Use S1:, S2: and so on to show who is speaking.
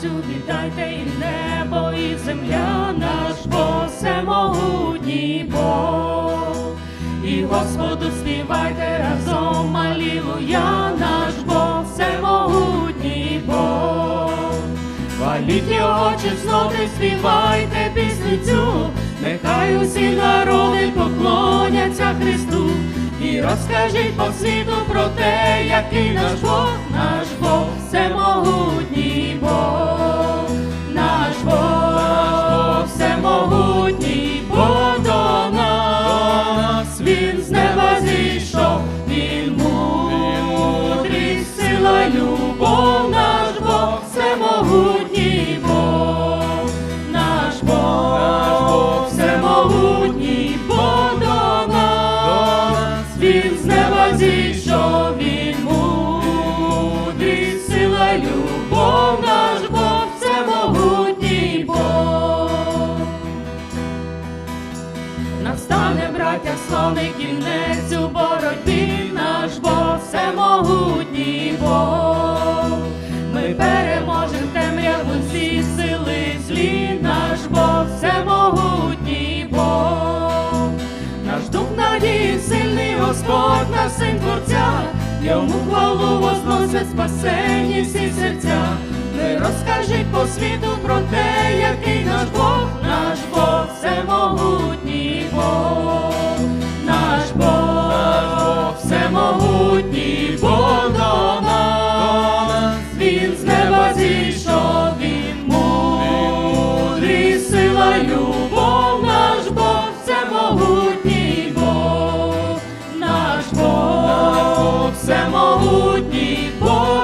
S1: сонцю віддайте і небо, і земля наш Бог, всемогутній Бог. І Господу співайте разом, Алілуя, наш Бог, всемогутній Бог. Хваліть його чесноти, співайте пісню цю, нехай усі народи поклоняться Христу. І розкажіть по світу про те, який наш Бог, наш Бог, З Він мудрий, любов, наш Бог, всемогутній Бог. Настане, браття, славний кінець у боротьбі, наш Бог, всемогутній Бог. Господь на син Творця, йому хвалу возносять спасені всі серця, не розкажіть по світу про те, який наш Бог, наш Бог, всемогутній Бог, наш Бог, всемогутній Бог. всемогутній Бог.